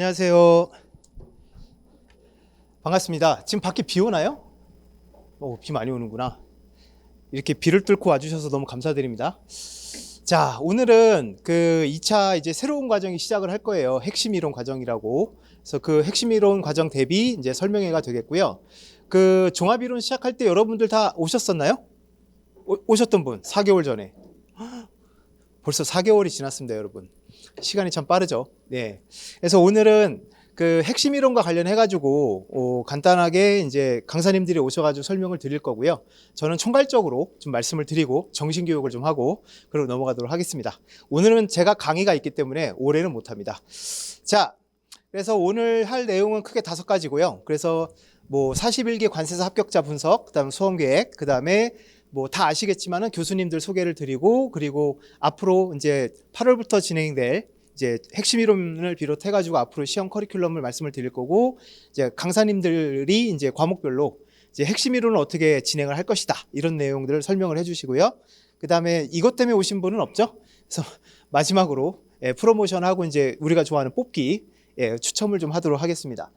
안녕하세요. 반갑습니다. 지금 밖에 비 오나요? 오, 비 많이 오는구나. 이렇게 비를 뚫고 와주셔서 너무 감사드립니다. 자, 오늘은 그 2차 이제 새로운 과정이 시작을 할 거예요. 핵심 이론 과정이라고. 그래서 그 핵심 이론 과정 대비 이제 설명회가 되겠고요. 그 종합 이론 시작할 때 여러분들 다 오셨었나요? 오, 오셨던 분, 4개월 전에. 벌써 4개월이 지났습니다, 여러분. 시간이 참 빠르죠. 네. 그래서 오늘은 그 핵심 이론과 관련해 가지고 어, 간단하게 이제 강사님들이 오셔 가지고 설명을 드릴 거고요. 저는 총괄적으로 좀 말씀을 드리고 정신 교육을 좀 하고 그리고 넘어가도록 하겠습니다. 오늘은 제가 강의가 있기 때문에 올해는 못 합니다. 자, 그래서 오늘 할 내용은 크게 다섯 가지고요. 그래서 뭐 41개 관세사 합격자 분석, 그다음 수험 계획, 그다음에 뭐 다 아시겠지만은 교수님들 소개를 드리고 그리고 앞으로 이제 8월부터 진행될 이제 핵심 이론을 비롯해 가지고 앞으로 시험 커리큘럼을 말씀을 드릴 거고 이제 강사님들이 이제 과목별로 이제 핵심 이론을 어떻게 진행을 할 것이다 이런 내용들을 설명을 해주시고요. 그 다음에 이것 때문에 오신 분은 없죠. 그래서 마지막으로 예, 프로모션하고 이제 우리가 좋아하는 뽑기 예, 추첨을 좀 하도록 하겠습니다.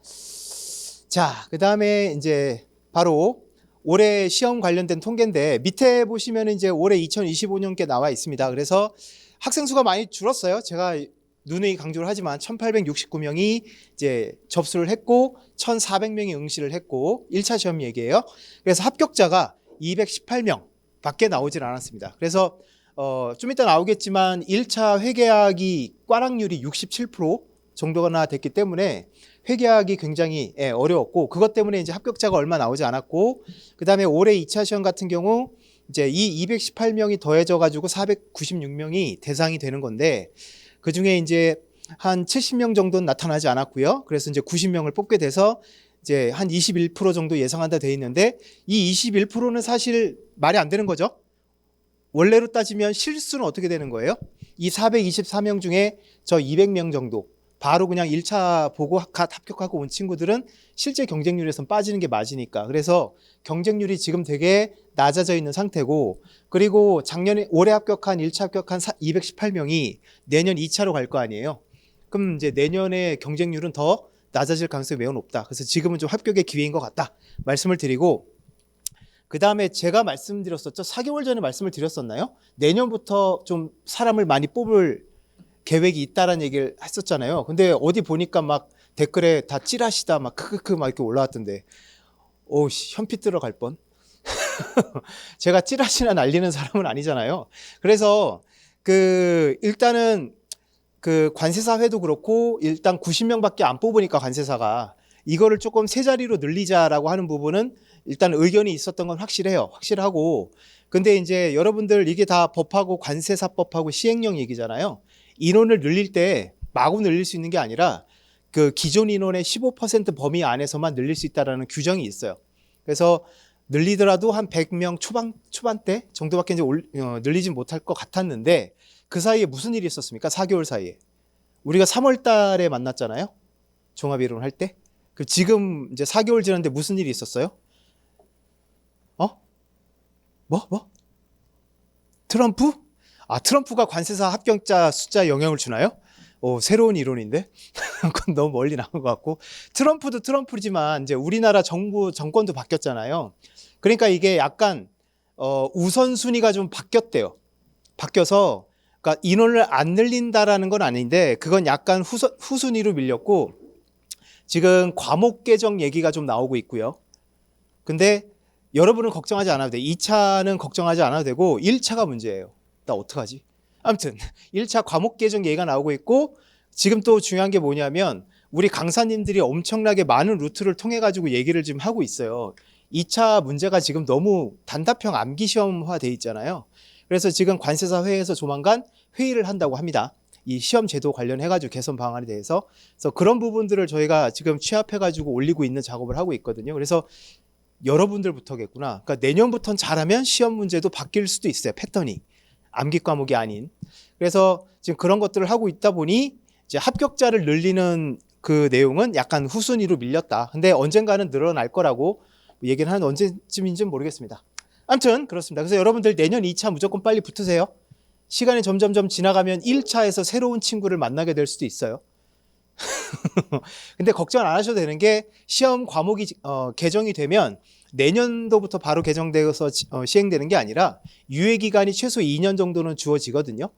자, 그 다음에 이제 바로 올해 시험 관련된 통계인데 밑에 보시면 이제 올해 2025년께 나와 있습니다. 그래서 학생 수가 많이 줄었어요. 제가 누누이 강조를 하지만 1,869명이 이제 접수를 했고 1,400명이 응시를 했고 1차 시험 얘기예요. 그래서 합격자가 218명 밖에 나오질 않았습니다. 그래서 어, 좀 이따 나오겠지만 1차 회계학이 꽈락률이 67% 정도가 됐기 때문에 회계학이 굉장히 예, 어려웠고 그것 때문에 이제 합격자가 얼마 나오지 않았고 그다음에 올해 2차 시험 같은 경우 이제 이 218명이 더해져 가지고 496명이 대상이 되는 건데 그 중에 이제 한 70명 정도는 나타나지 않았고요. 그래서 이제 90명을 뽑게 돼서 이제 한 21% 정도 예상한다 돼 있는데 이 21%는 사실 말이 안 되는 거죠. 원래로 따지면 실수는 어떻게 되는 거예요? 이 424명 중에 저 200명 정도 바로 그냥 1차 보고 갓 합격하고 온 친구들은 실제 경쟁률에선 빠지는 게 맞으니까. 그래서 경쟁률이 지금 되게 낮아져 있는 상태고 그리고 작년에 올해 합격한 1차 합격한 218명이 내년 2차로 갈 거 아니에요. 그럼 이제 내년에 경쟁률은 더 낮아질 가능성이 매우 높다. 그래서 지금은 좀 합격의 기회인 것 같다. 말씀을 드리고 그 다음에 제가 말씀드렸었죠. 4개월 전에 말씀을 드렸었나요? 내년부터 좀 사람을 많이 뽑을 계획이 있다라는 얘기를 했었잖아요. 근데 어디 보니까 막 댓글에 다 찌라시다 막 크크크 막 이렇게 올라왔던데 오씨 현피 들어갈 뻔. 제가 찌라시나 날리는 사람은 아니잖아요. 그래서 그 일단은 그 관세사 회도 그렇고 일단 90명밖에 안 뽑으니까 관세사가 이거를 조금 세 자리로 늘리자라고 하는 부분은 일단 의견이 있었던 건 확실해요. 확실하고 근데 이제 여러분들 이게 다 법하고 관세사법하고 시행령 얘기잖아요. 인원을 늘릴 때 마구 늘릴 수 있는 게 아니라 그 기존 인원의 15% 범위 안에서만 늘릴 수 있다라는 규정이 있어요. 그래서 늘리더라도 한 100명 초반 초반대 정도밖에 이제 올, 어, 늘리진 못할 것 같았는데 그 사이에 무슨 일이 있었습니까? 4개월 사이에 우리가 3월 달에 만났잖아요. 종합 이론 할 때. 그 지금 이제 4개월 지났는데 무슨 일이 있었어요? 어? 뭐? 뭐? 트럼프? 아, 트럼프가 관세사 합격자 숫자에 영향을 주나요? 오, 새로운 이론인데? 그건 너무 멀리 나온 것 같고. 트럼프도 트럼프지만 이제 우리나라 정부, 정권도 바뀌었잖아요. 그러니까 이게 약간, 어, 우선순위가 좀 바뀌었대요. 바뀌어서, 그러니까 인원을 안 늘린다라는 건 아닌데, 그건 약간 후선, 후순위로 밀렸고, 지금 과목 개정 얘기가 좀 나오고 있고요. 근데 여러분은 걱정하지 않아도 돼. 2차는 걱정하지 않아도 되고, 1차가 문제예요. 나 어떡하지? 아무튼 1차 과목 개정 얘기가 나오고 있고 지금 또 중요한 게 뭐냐면 우리 강사님들이 엄청나게 많은 루트를 통해 가지고 얘기를 지금 하고 있어요. 2차 문제가 지금 너무 단답형 암기 시험화 돼 있잖아요. 그래서 지금 관세사 회의에서 조만간 회의를 한다고 합니다. 이 시험 제도 관련해 가지고 개선 방안에 대해서 그래서 그런 부분들을 저희가 지금 취합해 가지고 올리고 있는 작업을 하고 있거든요. 그래서 여러분들부터겠구나. 그러니까 내년부터는 잘하면 시험 문제도 바뀔 수도 있어요. 패턴이. 암기 과목이 아닌. 그래서 지금 그런 것들을 하고 있다 보니 이제 합격자를 늘리는 그 내용은 약간 후순위로 밀렸다. 근데 언젠가는 늘어날 거라고 얘기를 하는 언제쯤인지는 모르겠습니다. 아무튼 그렇습니다. 그래서 여러분들 내년 2차 무조건 빨리 붙으세요. 시간이 점점점 지나가면 1차에서 새로운 친구를 만나게 될 수도 있어요. 근데 걱정 안 하셔도 되는 게 시험 과목이 어, 개정이 되면 내년도부터 바로 개정되어서 지- 어, 시행되는 게 아니라 유예 기간이 최소 2년 정도는 주어지거든요.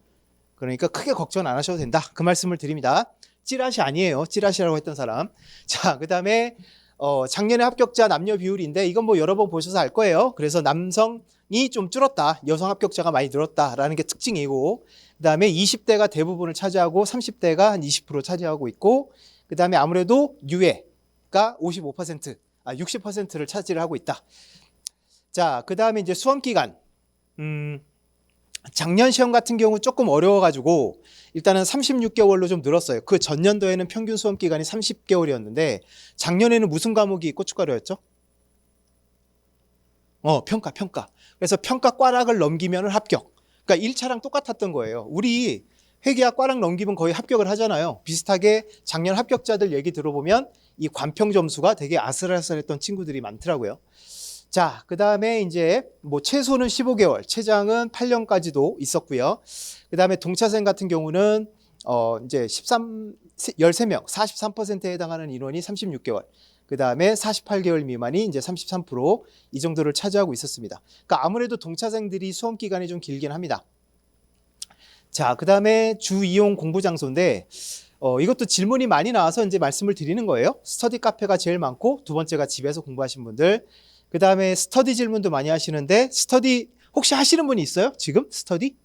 그러니까 크게 걱정 안 하셔도 된다. 그 말씀을 드립니다. 찌라시 아니에요. 찌라시라고 했던 사람. 자, 그 다음에 어, 작년에 합격자 남녀 비율인데 이건 뭐 여러 번 보셔서 알 거예요. 그래서 남성이 좀 줄었다. 여성 합격자가 많이 늘었다라는 게 특징이고 그다음에 20대가 대부분을 차지하고 30대가 한 20% 차지하고 있고 그다음에 아무래도 유예가 55%, 아 60%를 차지를 하고 있다. 자, 그 다음에 이제 수험 기간. 음 작년 시험 같은 경우 조금 어려워가지고 일단은 36개월로 좀 늘었어요. 그 전년도에는 평균 수험 기간이 30개월이었는데 작년에는 무슨 과목이 고춧가루였죠? 어, 평가, 평가. 그래서 평가 꽈락을 넘기면 합격. 그러니까 1차랑 똑같았던 거예요. 우리 회계학 꽈락 넘기면 거의 합격을 하잖아요. 비슷하게 작년 합격자들 얘기 들어보면 이 관평 점수가 되게 아슬아슬했던 친구들이 많더라고요. 자, 그 다음에 이제 뭐 최소는 15개월, 최장은 8년까지도 있었고요. 그 다음에 동차생 같은 경우는 어 이제 13, 13명, 43%에 해당하는 인원이 36개월. 그 다음에 48개월 미만이 이제 33%이 정도를 차지하고 있었습니다. 그러니까 아무래도 동차생들이 수험 기간이 좀 길긴 합니다. 자, 그 다음에 주 이용 공부 장소인데 어, 이것도 질문이 많이 나와서 이제 말씀을 드리는 거예요. 스터디 카페가 제일 많고 두 번째가 집에서 공부하신 분들. 그 다음에 스터디 질문도 많이 하시는데 스터디 혹시 하시는 분이 있어요? 지금 스터디?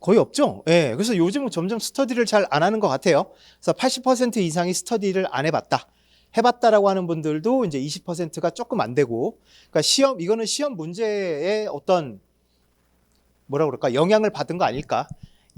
거의 없죠. 예. 그래서 요즘은 점점 스터디를 잘 안 하는 것 같아요. 그래서 80% 이상이 스터디를 안 해봤다. 해봤다라고 하는 분들도 이제 20%가 조금 안 되고, 그러니까 시험 이거는 시험 문제의 어떤 뭐라 그럴까 영향을 받은 거 아닐까?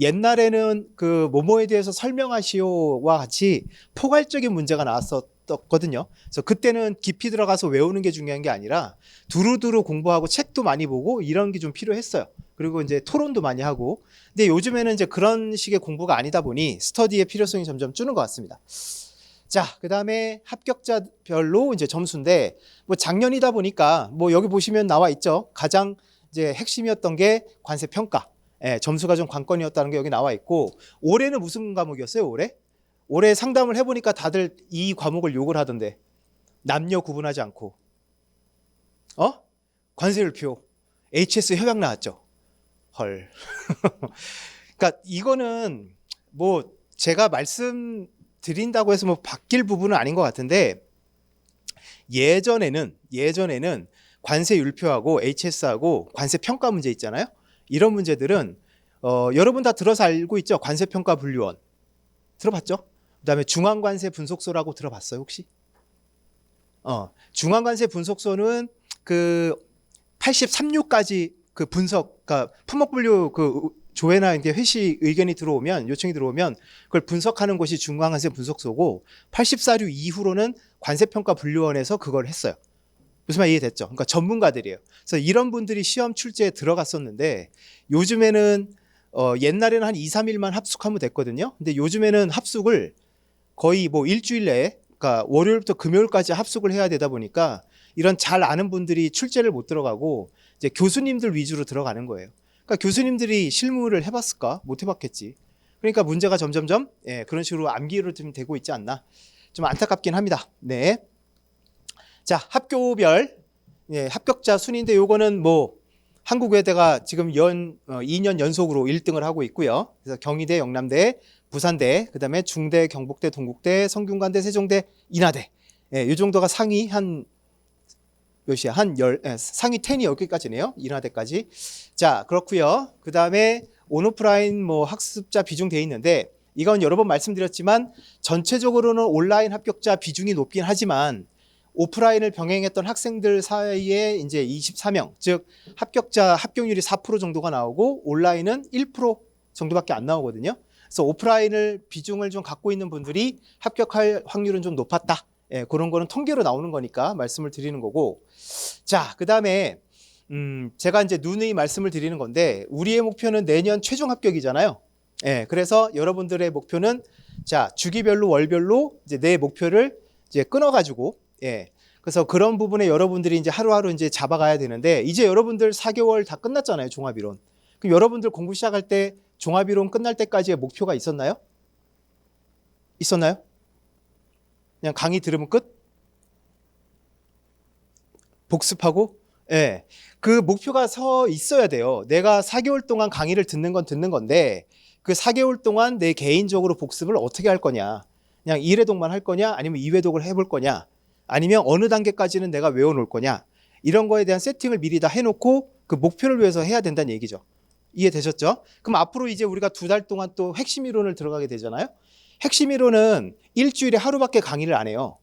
옛날에는 그 뭐뭐에 대해서 설명하시오와 같이 포괄적인 문제가 나왔었거든요. 그래서 그때는 깊이 들어가서 외우는 게 중요한 게 아니라 두루두루 공부하고 책도 많이 보고 이런 게 좀 필요했어요. 그리고 이제 토론도 많이 하고. 근데 요즘에는 이제 그런 식의 공부가 아니다 보니 스터디의 필요성이 점점 줄는 것 같습니다. 자, 그 다음에 합격자별로 이제 점수인데, 뭐 작년이다 보니까, 뭐 여기 보시면 나와 있죠. 가장 이제 핵심이었던 게 관세 평가. 예, 점수가 좀 관건이었다는 게 여기 나와 있고, 올해는 무슨 과목이었어요, 올해? 올해 상담을 해보니까 다들 이 과목을 욕을 하던데, 남녀 구분하지 않고, 어? 관세율표, HS 협약 나왔죠. 헐. 그러니까 이거는 뭐 제가 말씀드린다고 해서 뭐 바뀔 부분은 아닌 것 같은데 예전에는 예전에는 관세 율표하고 HS하고 관세 평가 문제 있잖아요. 이런 문제들은 어, 여러분 다 들어서 알고 있죠. 관세 평가 분류원 들어봤죠? 그다음에 중앙관세 분속소라고 들어봤어요 혹시? 어, 중앙관세 분속소는 그 83류까지 그 분석, 그러니까 품목분류 그 조회나 이제 회시 의견이 들어오면 요청이 들어오면 그걸 분석하는 곳이 중앙관세 분석소고 84류 이후로는 관세평가 분류원에서 그걸 했어요. 무슨 말 이해됐죠? 그러니까 전문가들이에요. 그래서 이런 분들이 시험 출제에 들어갔었는데 요즘에는 어 옛날에는 한 2, 3일만 합숙하면 됐거든요. 근데 요즘에는 합숙을 거의 뭐 일주일 내에 그러니까 월요일부터 금요일까지 합숙을 해야 되다 보니까 이런 잘 아는 분들이 출제를 못 들어가고 이제 교수님들 위주로 들어가는 거예요. 그러니까 교수님들이 실무를 해봤을까? 못 해봤겠지. 그러니까 문제가 점점점 예, 그런 식으로 암기로 좀 되고 있지 않나. 좀 안타깝긴 합니다. 네. 자, 학교별 예, 합격자 순인데 요거는 뭐 한국외대가 지금 연 어, 2년 연속으로 1등을 하고 있고요. 그래서 경희대, 영남대, 부산대, 그다음에 중대, 경북대, 동국대, 성균관대, 세종대, 인하대. 예, 이 정도가 상위 한 몇이야? 한 열, 예, 상위 10이 여기까지네요. 인하대까지. 자, 그렇고요. 그 다음에 온오프라인 뭐 학습자 비중 돼 있는데 이건 여러 번 말씀드렸지만 전체적으로는 온라인 합격자 비중이 높긴 하지만 오프라인을 병행했던 학생들 사이에 이제 24명, 즉 합격자 합격률이 4% 정도가 나오고 온라인은 1% 정도밖에 안 나오거든요. 그래서 오프라인을 비중을 좀 갖고 있는 분들이 합격할 확률은 좀 높았다. 예, 그런 거는 통계로 나오는 거니까 말씀을 드리는 거고. 자, 그 다음에 음, 제가 이제 누누이 말씀을 드리는 건데 우리의 목표는 내년 최종 합격이잖아요. 예, 그래서 여러분들의 목표는 자 주기별로 월별로 이제 내 목표를 이제 끊어가지고 예. 그래서 그런 부분에 여러분들이 이제 하루하루 이제 잡아가야 되는데 이제 여러분들 4개월 다 끝났잖아요 종합 이론. 그럼 여러분들 공부 시작할 때 종합 이론 끝날 때까지의 목표가 있었나요? 있었나요? 그냥 강의 들으면 끝? 복습하고? 예. 그 목표가 서 있어야 돼요. 내가 4개월 동안 강의를 듣는 건 듣는 건데 그 4개월 동안 내 개인적으로 복습을 어떻게 할 거냐. 그냥 1회독만 할 거냐 아니면 2회독을 해볼 거냐 아니면 어느 단계까지는 내가 외워놓을 거냐 이런 거에 대한 세팅을 미리 다 해놓고 그 목표를 위해서 해야 된다는 얘기죠. 이해되셨죠? 그럼 앞으로 이제 우리가 두 달 동안 또 핵심 이론을 들어가게 되잖아요. 핵심 이론은 일주일에 하루밖에 강의를 안 해요.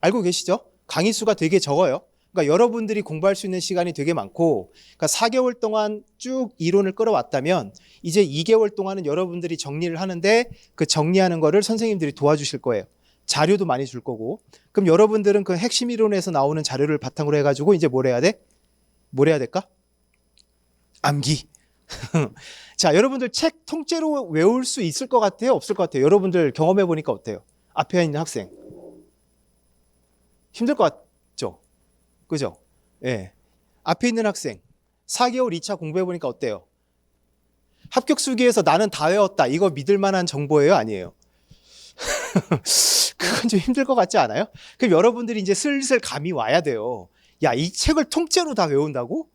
알고 계시죠? 강의 수가 되게 적어요. 그러니까 여러분들이 공부할 수 있는 시간이 되게 많고, 그러니까 4개월 동안 쭉 이론을 끌어왔다면, 이제 2개월 동안은 여러분들이 정리를 하는데, 그 정리하는 거를 선생님들이 도와주실 거예요. 자료도 많이 줄 거고. 그럼 여러분들은 그 핵심 이론에서 나오는 자료를 바탕으로 해가지고, 이제 뭘 해야 돼? 뭘 해야 될까? 암기. 자, 여러분들 책 통째로 외울 수 있을 것 같아요? 없을 것 같아요? 여러분들 경험해 보니까 어때요? 앞에 있는 학생. 힘들 것 같죠? 그죠? 예. 앞에 있는 학생. 4개월 2차 공부해 보니까 어때요? 합격 수기에서 나는 다 외웠다. 이거 믿을 만한 정보예요? 아니에요? 그건 좀 힘들 것 같지 않아요? 그럼 여러분들이 이제 슬슬 감이 와야 돼요. 야, 이 책을 통째로 다 외운다고?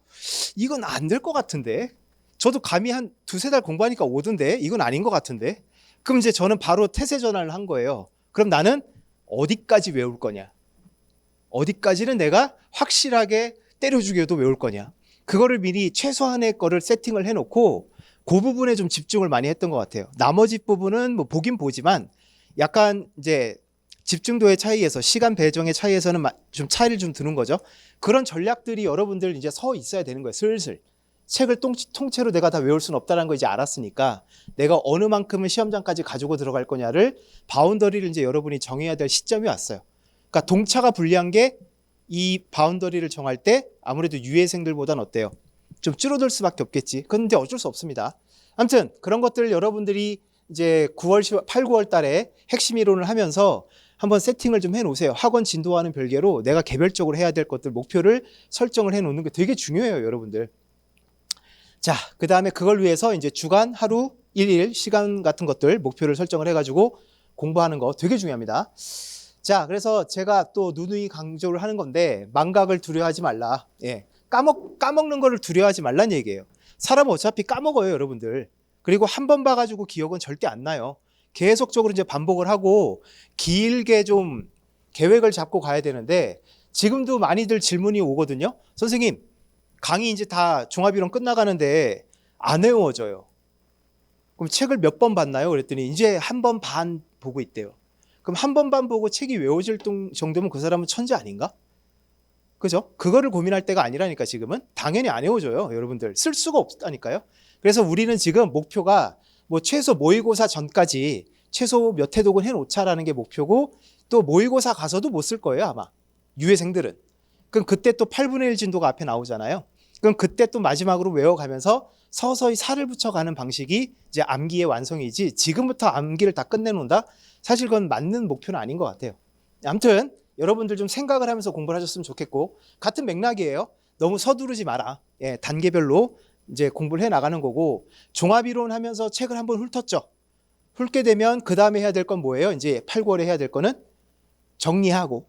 이건 안 될 것 같은데. 저도 감히 한 두세 달 공부하니까 오던데 이건 아닌 것 같은데. 그럼 이제 저는 바로 태세 전환을 한 거예요. 그럼 나는 어디까지 외울 거냐? 어디까지는 내가 확실하게 때려 죽여도 외울 거냐? 그거를 미리 최소한의 거를 세팅을 해놓고 그 부분에 좀 집중을 많이 했던 것 같아요. 나머지 부분은 뭐 보긴 보지만 약간 이제 집중도의 차이에서 시간 배정의 차이에서는 마- 좀 차이를 좀 두는 거죠. 그런 전략들이 여러분들 이제 서 있어야 되는 거예요. 슬슬. 책을 통, 통째로 내가 다 외울 수는 없다는 거 이제 알았으니까 내가 어느 만큼은 시험장까지 가지고 들어갈 거냐를 바운더리를 이제 여러분이 정해야 될 시점이 왔어요. 그러니까 동차가 불리한 게 이 바운더리를 정할 때 아무래도 유해생들보단 어때요? 좀 줄어들 수밖에 없겠지. 그런데 어쩔 수 없습니다. 아무튼 그런 것들 여러분들이 이제 9월, 10월, 8, 9월 달에 핵심 이론을 하면서 한번 세팅을 좀 해놓으세요. 학원 진도와는 별개로 내가 개별적으로 해야 될 것들 목표를 설정을 해놓는 게 되게 중요해요, 여러분들. 자, 그 다음에 그걸 위해서 이제 주간, 하루, 일일 시간 같은 것들 목표를 설정을 해가지고 공부하는 거 되게 중요합니다. 자, 그래서 제가 또 누누이 강조를 하는 건데 망각을 두려워하지 말라. 예, 까먹 까먹는 거를 두려워하지 말란 얘기예요. 사람은 어차피 까먹어요, 여러분들. 그리고 한 번 봐가지고 기억은 절대 안 나요. 계속적으로 이제 반복을 하고 길게 좀 계획을 잡고 가야 되는데 지금도 많이들 질문이 오거든요. 선생님, 강의 이제 다 종합이론 끝나가는데 안 외워져요. 그럼 책을 몇 번 봤나요? 그랬더니 이제 한 번 반 보고 있대요. 그럼 한 번 반 보고 책이 외워질 동- 정도면 그 사람은 천재 아닌가? 그죠? 그거를 고민할 때가 아니라니까 지금은 당연히 안 외워져요. 여러분들 쓸 수가 없다니까요. 그래서 우리는 지금 목표가 뭐 최소 모의고사 전까지 최소 몇 회독은 해놓자라는 게 목표고 또 모의고사 가서도 못 쓸 거예요 아마 유해생들은. 그럼 그때 또 8분의 1 진도가 앞에 나오잖아요. 그럼 그때 또 마지막으로 외워가면서 서서히 살을 붙여가는 방식이 이제 암기의 완성이지 지금부터 암기를 다 끝내놓는다? 사실 그건 맞는 목표는 아닌 것 같아요. 아무튼 여러분들 좀 생각을 하면서 공부를 하셨으면 좋겠고 같은 맥락이에요. 너무 서두르지 마라. 예, 단계별로 이제 공부를 해 나가는 거고 종합 이론 하면서 책을 한번 훑었죠. 훑게 되면 그 다음에 해야 될 건 뭐예요? 이제 8, 9월에 해야 될 거는 정리하고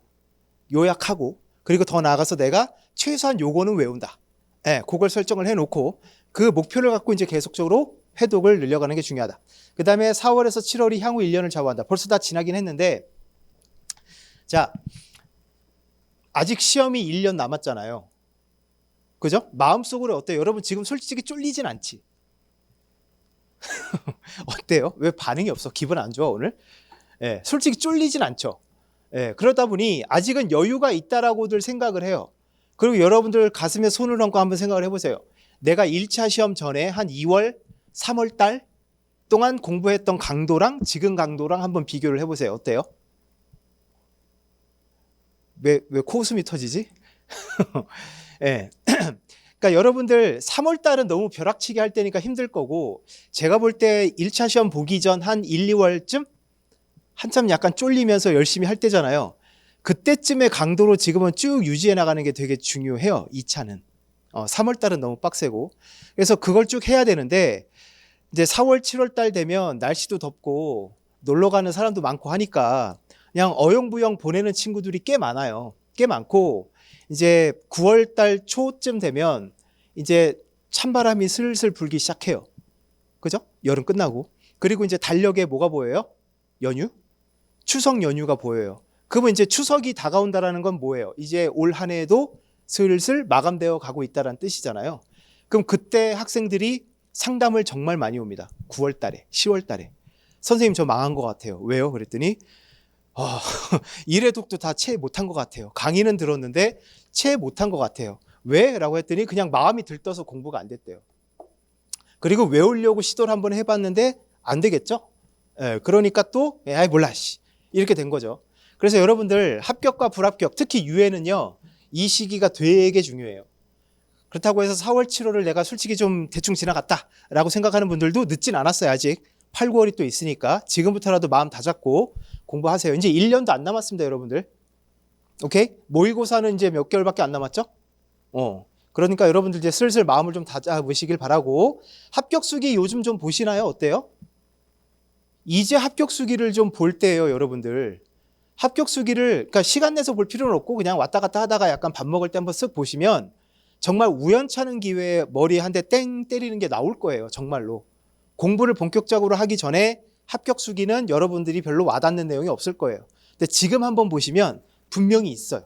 요약하고 그리고 더 나아가서 내가 최소한 요거는 외운다. 예, 그걸 설정을 해놓고 그 목표를 갖고 이제 계속적으로 회독을 늘려가는 게 중요하다. 그 다음에 4월에서 7월이 향후 1년을 좌우한다. 벌써 다 지나긴 했는데, 자, 아직 시험이 1년 남았잖아요. 그죠? 마음속으로 어때요? 여러분 지금 솔직히 쫄리진 않지? 어때요? 왜 반응이 없어? 기분 안 좋아, 오늘? 예, 솔직히 쫄리진 않죠? 예, 그러다 보니 아직은 여유가 있다라고들 생각을 해요. 그리고 여러분들 가슴에 손을 얹고 한번 생각을 해보세요. 내가 1차 시험 전에 한 2월, 3월 달 동안 공부했던 강도랑 지금 강도랑 한번 비교를 해보세요. 어때요? 왜, 왜 코웃음이 터지지? 예. 그러니까 여러분들 3월 달은 너무 벼락치기 할 때니까 힘들 거고 제가 볼 때 1차 시험 보기 전 한 1, 2월쯤 한참 약간 쫄리면서 열심히 할 때잖아요. 그때쯤의 강도로 지금은 쭉 유지해 나가는 게 되게 중요해요. 2차는. 어, 3월 달은 너무 빡세고. 그래서 그걸 쭉 해야 되는데 이제 4월, 7월 달 되면 날씨도 덥고 놀러 가는 사람도 많고 하니까 그냥 어영부영 보내는 친구들이 꽤 많아요. 꽤 많고 이제 9월 달 초쯤 되면 이제 찬바람이 슬슬 불기 시작해요. 그죠? 여름 끝나고. 그리고 이제 달력에 뭐가 보여요? 연휴? 추석 연휴가 보여요. 그러면 이제 추석이 다가온다라는 건 뭐예요? 이제 올 한 해도 슬슬 마감되어 가고 있다라는 뜻이잖아요. 그럼 그때 학생들이 상담을 정말 많이 옵니다. 9월 달에, 10월 달에. 선생님 저 망한 것 같아요. 왜요? 그랬더니 아, 일회독도 다 채 못한 것 같아요. 강의는 들었는데 채 못한 것 같아요. 왜? 라고 했더니 그냥 마음이 들떠서 공부가 안 됐대요. 그리고 외우려고 시도를 한번 해봤는데 안 되겠죠? 예, 그러니까 또, 예, 아이, 몰라, 씨. 이렇게 된 거죠. 그래서 여러분들 합격과 불합격, 특히 유예는요, 이 시기가 되게 중요해요. 그렇다고 해서 4월, 7월을 내가 솔직히 좀 대충 지나갔다라고 생각하는 분들도 늦진 않았어요, 아직. 8, 9월이 또 있으니까 지금부터라도 마음 다잡고 공부하세요. 이제 1년도 안 남았습니다, 여러분들. 오케이? 모의고사는 이제 몇 개월밖에 안 남았죠? 어. 그러니까 여러분들 이제 슬슬 마음을 좀 다잡으시길 바라고 합격 수기 요즘 좀 보시나요? 어때요? 이제 합격 수기를 좀 볼 때예요, 여러분들. 합격 수기를 그러니까 시간 내서 볼 필요는 없고 그냥 왔다 갔다 하다가 약간 밥 먹을 때 한번 쓱 보시면 정말 우연찮은 기회에 머리에 한대 땡 때리는 게 나올 거예요, 정말로. 공부를 본격적으로 하기 전에 합격 수기는 여러분들이 별로 와닿는 내용이 없을 거예요. 근데 지금 한번 보시면 분명히 있어요.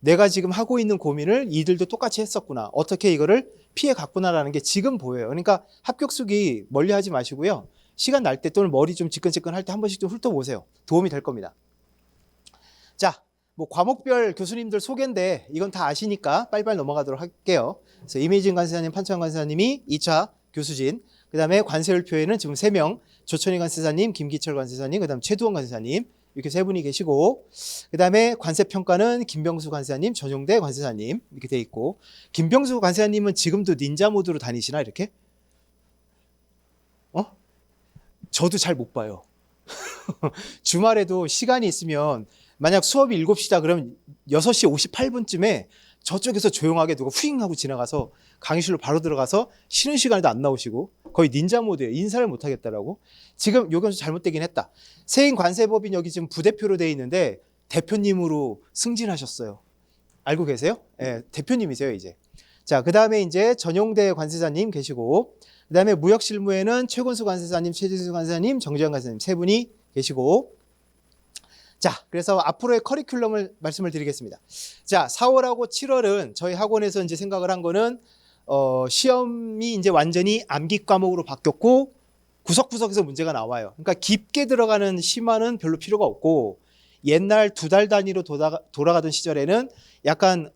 내가 지금 하고 있는 고민을 이들도 똑같이 했었구나. 어떻게 이거를 피해 갔구나라는 게 지금 보여요. 그러니까 합격 수기 멀리 하지 마시고요. 시간 날 때 또는 머리 좀 지끈지끈 할 때 한 번씩 좀 훑어보세요. 도움이 될 겁니다. 자, 뭐 과목별 교수님들 소개인데 이건 다 아시니까 빨리빨리 넘어가도록 할게요. 그래서 이미진 관세사님, 판천 관세사님이 2차 교수진, 그 다음에 관세율 표에는 지금 3명, 조천희 관세사님, 김기철 관세사님, 그 다음 최두원 관세사님 이렇게 세 분이 계시고 그 다음에 관세 평가는 김병수 관세사님, 전용대 관세사님 이렇게 돼 있고 김병수 관세사님은 지금도 닌자 모드로 다니시나 이렇게? 어? 저도 잘 못 봐요. 주말에도 시간이 있으면 만약 수업이 7시다 그러면 6시 58분쯤에 저쪽에서 조용하게 누가 후잉 하고 지나가서 강의실로 바로 들어가서 쉬는 시간에도 안 나오시고 거의 닌자 모드예요. 인사를 못 하겠다라고. 지금 요건 좀 잘못되긴 했다. 세인 관세법인 여기 지금 부대표로 돼 있는데 대표님으로 승진하셨어요. 알고 계세요? 예, 대표님이세요, 이제. 자, 그 다음에 이제 전용대 관세사님 계시고 그 다음에 무역실무에는 최건수 관세사님, 최진수 관세사님, 정재현 관세사님 세 분이 계시고 자, 그래서 앞으로의 커리큘럼을 말씀을 드리겠습니다. 자, 4월하고 7월은 저희 학원에서 이제 생각을 한 거는 어, 시험이 이제 완전히 암기 과목으로 바뀌었고 구석구석에서 문제가 나와요. 그러니까 깊게 들어가는 심화는 별로 필요가 없고 옛날 두 달 단위로 돌아가, 돌아가던 시절에는 약간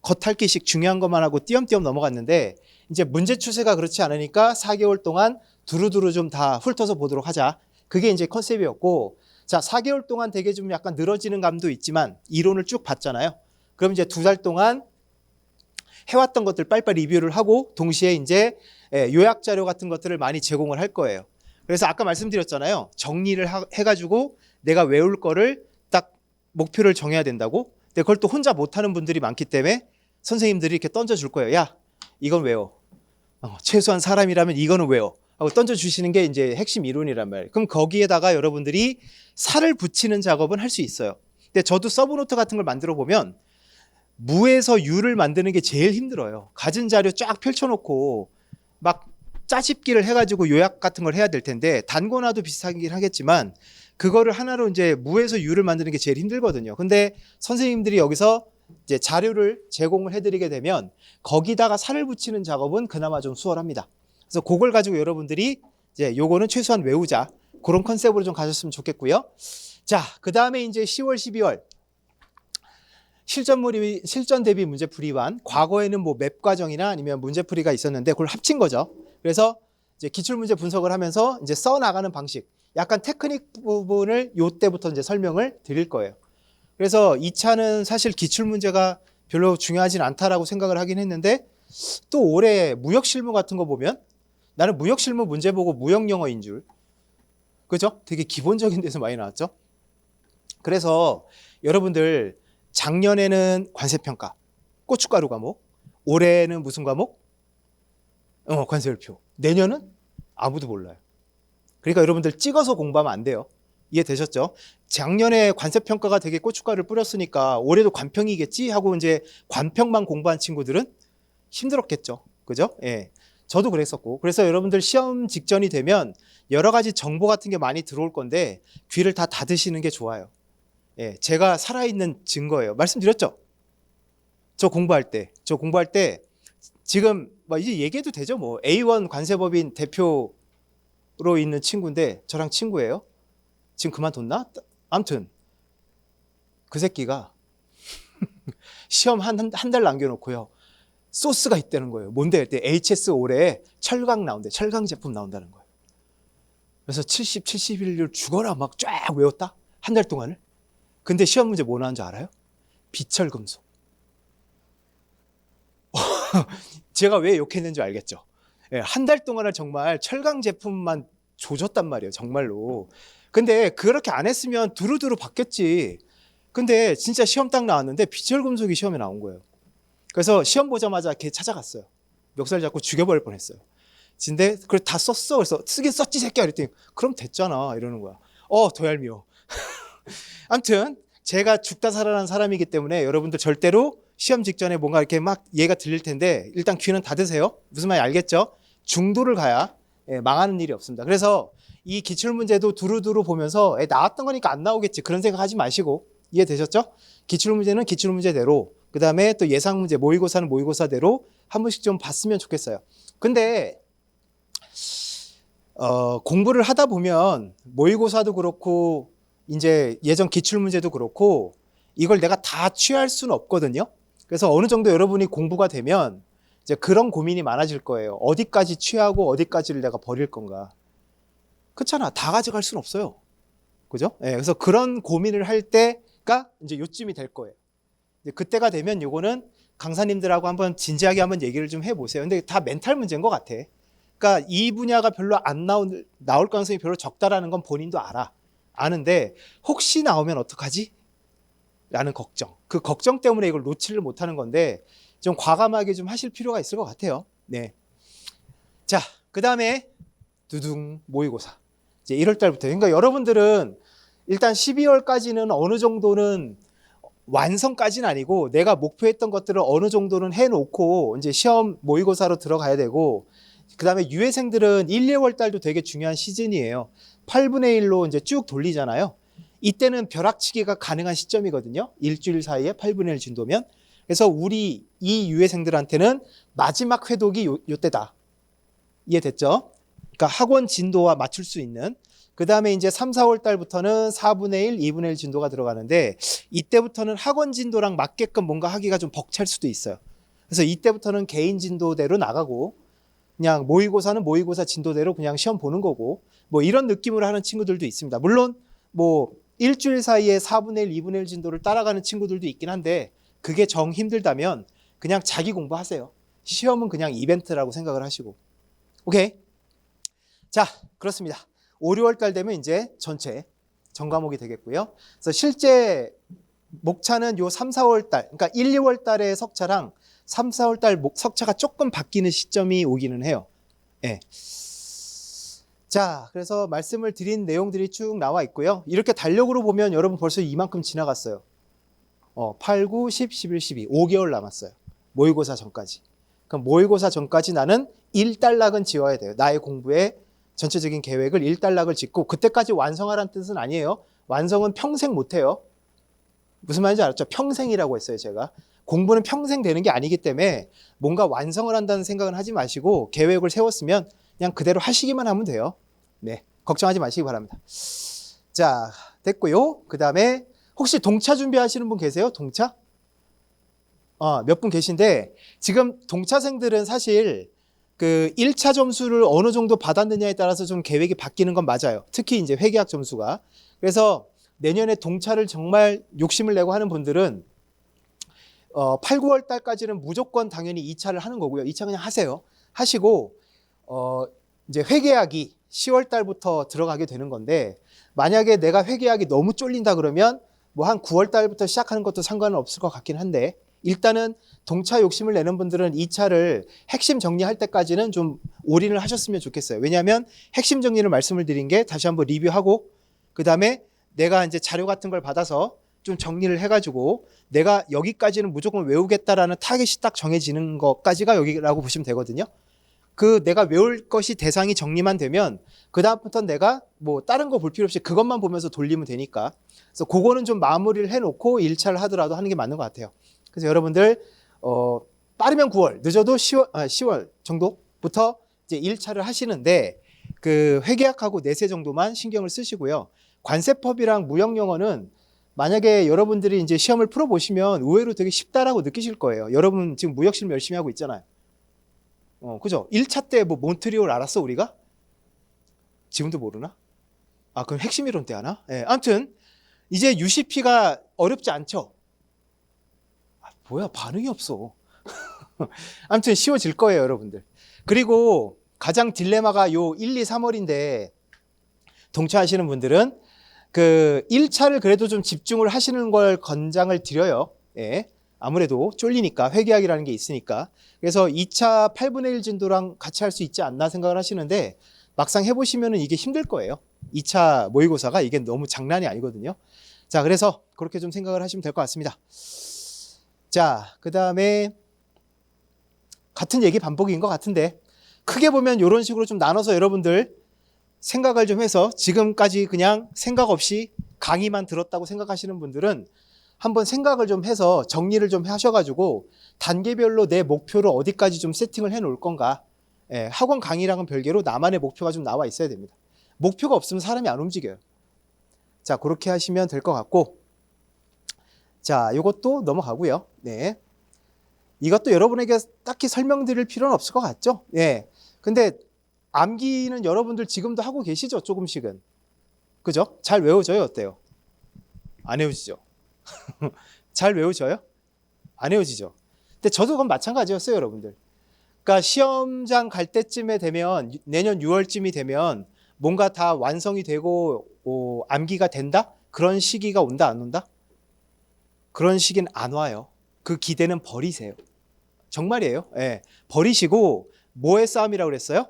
겉핥기식 중요한 것만 하고 띄엄띄엄 넘어갔는데 이제 문제 추세가 그렇지 않으니까 4개월 동안 두루두루 좀 다 훑어서 보도록 하자. 그게 이제 컨셉이었고 자, 4개월 동안 되게 좀 약간 늘어지는 감도 있지만 이론을 쭉 봤잖아요. 그럼 이제 두 달 동안 해왔던 것들 빨리빨리 리뷰를 하고 동시에 이제 예, 요약 자료 같은 것들을 많이 제공을 할 거예요. 그래서 아까 말씀드렸잖아요. 정리를 하- 해가지고 내가 외울 거를 딱 목표를 정해야 된다고. 근데 그걸 또 혼자 못하는 분들이 많기 때문에 선생님들이 이렇게 던져줄 거예요. 야, 이건 외워. 어, 최소한 사람이라면 이거는 외워. 하고 던져주시는 게 이제 핵심 이론이란 말이에요. 그럼 거기에다가 여러분들이 살을 붙이는 작업은 할 수 있어요. 근데 저도 서브노트 같은 걸 만들어 보면 무에서 유를 만드는 게 제일 힘들어요. 가진 자료 쫙 펼쳐놓고 막 짜집기를 해가지고 요약 같은 걸 해야 될 텐데 단권화도 비슷하긴 하겠지만 그거를 하나로 이제 무에서 유를 만드는 게 제일 힘들거든요. 근데 선생님들이 여기서 이제 자료를 제공을 해드리게 되면 거기다가 살을 붙이는 작업은 그나마 좀 수월합니다. 그래서 그걸 가지고 여러분들이 이제 요거는 최소한 외우자 그런 컨셉으로 좀 가셨으면 좋겠고요. 자, 그 다음에 이제 10월, 12월 실전물이 실전 대비 문제 풀이반 과거에는 뭐 맵 과정이나 아니면 문제 풀이가 있었는데 그걸 합친 거죠. 그래서 이제 기출 문제 분석을 하면서 이제 써 나가는 방식, 약간 테크닉 부분을 요 때부터 이제 설명을 드릴 거예요. 그래서 2차는 사실 기출 문제가 별로 중요하진 않다라고 생각을 하긴 했는데 또 올해 무역 실무 같은 거 보면 나는 무역 실무 문제 보고 무역 영어인 줄 그죠? 되게 기본적인 데서 많이 나왔죠. 그래서 여러분들 작년에는 관세평가, 고춧가루 과목, 올해는 무슨 과목? 어, 관세율표. 내년은 아무도 몰라요. 그러니까 여러분들 찍어서 공부하면 안 돼요. 이해되셨죠? 작년에 관세 평가가 되게 고춧가루를 뿌렸으니까 올해도 관평이겠지 하고 이제 관평만 공부한 친구들은 힘들었겠죠. 그죠? 예. 저도 그랬었고. 그래서 여러분들 시험 직전이 되면 여러 가지 정보 같은 게 많이 들어올 건데 귀를 다 닫으시는 게 좋아요. 예. 제가 살아있는 증거예요. 말씀드렸죠? 저 공부할 때, 저 공부할 때 지금 뭐 이제 얘기해도 되죠. 뭐 A1 관세법인 대표로 있는 친구인데 저랑 친구예요. 지금 그만뒀나? 아무튼 그 새끼가 시험 한 한 달 남겨놓고요. 소스가 있다는 거예요. 뭔데? 할때 HS 올해 철강 나온대. 철강 제품 나온다는 거예요. 그래서 70, 71을 죽어라 막 쫙 외웠다. 한 달 동안을. 근데 시험 문제 뭐 나온 줄 알아요? 비철금속. 제가 왜 욕했는지 알겠죠? 예, 한달 동안을 정말 철강 제품만 조졌단 말이에요. 정말로. 근데 그렇게 안 했으면 두루두루 바뀌었지. 근데 진짜 시험 딱 나왔는데 비철금속이 시험에 나온 거예요. 그래서 시험 보자마자 걔 찾아갔어요. 멱살 잡고 죽여버릴 뻔했어요. 근데 그걸 다 썼어. 그래서 쓰긴 썼지 새끼야. 그랬더니 그럼 됐잖아. 이러는 거야. 어, 더 얄미워. 아무튼 제가 죽다 살아난 사람이기 때문에 여러분들 절대로 시험 직전에 뭔가 이렇게 막 얘가 들릴 텐데 일단 귀는 닫으세요. 무슨 말인지 알겠죠? 중도를 가야 예, 망하는 일이 없습니다. 그래서 이 기출 문제도 두루두루 보면서 에, 나왔던 거니까 안 나오겠지 그런 생각하지 마시고 이해되셨죠? 기출 문제는 기출 문제대로 그 다음에 또 예상 문제 모의고사는 모의고사대로 한 번씩 좀 봤으면 좋겠어요. 근데 어, 공부를 하다 보면 모의고사도 그렇고 이제 예전 기출 문제도 그렇고 이걸 내가 다 취할 수는 없거든요. 그래서 어느 정도 여러분이 공부가 되면 이제 그런 고민이 많아질 거예요. 어디까지 취하고 어디까지를 내가 버릴 건가. 그렇잖아. 다 가져갈 수는 없어요. 그죠? 예, 그래서 그런 고민을 할 때가 이제 요쯤이 될 거예요. 그때가 되면 요거는 강사님들하고 한번 진지하게 한번 얘기를 좀 해보세요. 근데 다 멘탈 문제인 것 같아. 그러니까 이 분야가 별로 안 나올, 나올 가능성이 별로 적다라는 건 본인도 알아. 아는데 혹시 나오면 어떡하지? 라는 걱정. 그 걱정 때문에 이걸 놓지를 못하는 건데 좀 과감하게 좀 하실 필요가 있을 것 같아요. 네. 자, 그 다음에 두둥 모의고사. 이제 1월 달부터. 그러니까 여러분들은 일단 12월까지는 어느 정도는 완성까지는 아니고 내가 목표했던 것들을 어느 정도는 해놓고 이제 시험 모의고사로 들어가야 되고 그 다음에 유해생들은 1, 2월 달도 되게 중요한 시즌이에요. 8분의 1로 이제 쭉 돌리잖아요. 이때는 벼락치기가 가능한 시점이거든요. 일주일 사이에 8분의 1 진도면. 그래서 우리 이 유해생들한테는 마지막 회독이 요, 요때다. 이해됐죠? 그러니까 학원 진도와 맞출 수 있는. 그 다음에 이제 3, 4월 달부터는 4분의 1, 2분의 1 진도가 들어가는데 이때부터는 학원 진도랑 맞게끔 뭔가 하기가 좀 벅찰 수도 있어요. 그래서 이때부터는 개인 진도대로 나가고 그냥 모의고사는 모의고사 진도대로 그냥 시험 보는 거고 뭐 이런 느낌으로 하는 친구들도 있습니다. 물론 뭐 일주일 사이에 4분의 1, 2분의 1 진도를 따라가는 친구들도 있긴 한데 그게 정 힘들다면 그냥 자기 공부하세요. 시험은 그냥 이벤트라고 생각을 하시고. 오케이. 자, 그렇습니다. 5, 6월 달 되면 이제 전체 전 과목이 되겠고요. 그래서 실제 목차는 요 3, 4월 달, 그러니까 1, 2월 달의 석차랑 3, 4월 달 목, 석차가 조금 바뀌는 시점이 오기는 해요. 예. 자, 그래서 말씀을 드린 내용들이 쭉 나와 있고요. 이렇게 달력으로 보면 여러분 벌써 이만큼 지나갔어요. 어, 8, 9, 10, 11, 12. 5개월 남았어요. 모의고사 전까지. 그럼 모의고사 전까지 나는 1달락은 지어야 돼요. 나의 공부에 전체적인 계획을 1달락을 짓고 그때까지 완성하라는 뜻은 아니에요. 완성은 평생 못 해요. 무슨 말인지 알았죠? 평생이라고 했어요, 제가. 공부는 평생 되는 게 아니기 때문에 뭔가 완성을 한다는 생각은 하지 마시고 계획을 세웠으면 그냥 그대로 하시기만 하면 돼요. 네. 걱정하지 마시기 바랍니다. 자, 됐고요. 그 다음에 혹시 동차 준비하시는 분 계세요? 동차? 어, 몇 분 계신데 지금 동차생들은 사실 그 1차 점수를 어느 정도 받았느냐에 따라서 좀 계획이 바뀌는 건 맞아요. 특히 이제 회계학 점수가. 그래서 내년에 동차를 정말 욕심을 내고 하는 분들은 어, 8, 9월 달까지는 무조건 당연히 2차를 하는 거고요. 2차 그냥 하세요. 하시고 어, 이제 회계학이 10월 달부터 들어가게 되는 건데 만약에 내가 회계학이 너무 쫄린다 그러면 뭐 한 9월 달부터 시작하는 것도 상관은 없을 것 같긴 한데 일단은 동차 욕심을 내는 분들은 2차를 핵심 정리할 때까지는 좀 올인을 하셨으면 좋겠어요. 왜냐하면 핵심 정리를 말씀을 드린 게 다시 한번 리뷰하고 그 다음에 내가 이제 자료 같은 걸 받아서 좀 정리를 해가지고 내가 여기까지는 무조건 외우겠다라는 타겟이 딱 정해지는 것까지가 여기라고 보시면 되거든요. 그 내가 외울 것이 대상이 정리만 되면 그 다음부터 내가 뭐 다른 거 볼 필요 없이 그것만 보면서 돌리면 되니까 그래서 그거는 좀 마무리를 해놓고 1차를 하더라도 하는 게 맞는 것 같아요. 그래서 여러분들 어 빠르면 9월 늦어도 10월 아 10월 정도부터 이제 1차를 하시는데 그 회계학하고 내세 정도만 신경을 쓰시고요. 관세법이랑 무역영어는 만약에 여러분들이 이제 시험을 풀어 보시면 의외로 되게 쉽다라고 느끼실 거예요. 여러분 지금 무역 실험 열심히 하고 있잖아요. 어, 그죠? 1차 때 뭐 몬트리올 알았어, 우리가? 지금도 모르나? 아, 그럼 핵심 이론 때 하나? 예, 아무튼 이제 UCP가 어렵지 않죠? 아, 뭐야, 반응이 없어. 아무튼 쉬워질 거예요, 여러분들. 그리고 가장 딜레마가 요 1, 2, 3월인데 동차하시는 분들은 그 1차를 그래도 좀 집중을 하시는 걸 권장을 드려요. 예. 아무래도 쫄리니까 회계학이라는 게 있으니까. 그래서 2차 8분의 1 진도랑 같이 할 수 있지 않나 생각을 하시는데 막상 해 보시면은 이게 힘들 거예요. 2차 모의고사가 이게 너무 장난이 아니거든요. 자, 그래서 그렇게 좀 생각을 하시면 될 것 같습니다. 자, 그 다음에 같은 얘기 반복인 것 같은데 크게 보면 이런 식으로 좀 나눠서 여러분들 생각을 좀 해서 지금까지 그냥 생각 없이 강의만 들었다고 생각하시는 분들은 한번 생각을 좀 해서 정리를 좀 하셔가지고 단계별로 내 목표를 어디까지 좀 세팅을 해 놓을 건가. 예, 학원 강의랑은 별개로 나만의 목표가 좀 나와 있어야 됩니다. 목표가 없으면 사람이 안 움직여요. 자, 그렇게 하시면 될 것 같고. 자, 이것도 넘어가고요. 네. 이것도 여러분에게 딱히 설명드릴 필요는 없을 것 같죠? 예. 근데 암기는 여러분들 지금도 하고 계시죠? 조금씩은. 그죠? 잘 외워져요? 어때요? 안 외워지죠? 잘 외워져요? 안 외워지죠? 근데 저도 그건 마찬가지였어요, 여러분들. 그러니까 시험장 갈 때쯤에 되면 내년 6월쯤이 되면 뭔가 다 완성이 되고 어, 암기가 된다? 그런 시기가 온다 안 온다? 그런 시기는 안 와요. 그 기대는 버리세요. 정말이에요. 예. 버리시고 뭐의 싸움이라고 그랬어요?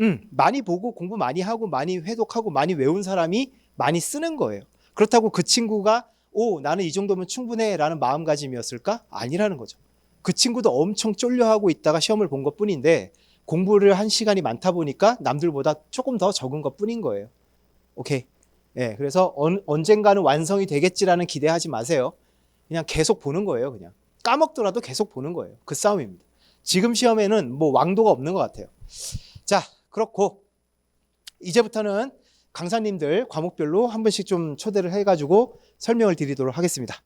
음, 많이 보고 공부 많이 하고 많이 회독하고 많이 외운 사람이 많이 쓰는 거예요. 그렇다고 그 친구가 오 나는 이 정도면 충분해라는 마음가짐이었을까? 아니라는 거죠. 그 친구도 엄청 쫄려하고 있다가 시험을 본 것뿐인데 공부를 한 시간이 많다 보니까 남들보다 조금 더 적은 것뿐인 거예요. 오케이. 예, 그래서 언, 언젠가는 완성이 되겠지라는 기대하지 마세요. 그냥 계속 보는 거예요, 그냥. 까먹더라도 계속 보는 거예요. 그 싸움입니다. 지금 시험에는 뭐 왕도가 없는 것 같아요. 자, 그렇고 이제부터는 강사님들 과목별로 한 번씩 좀 초대를 해가지고 설명을 드리도록 하겠습니다.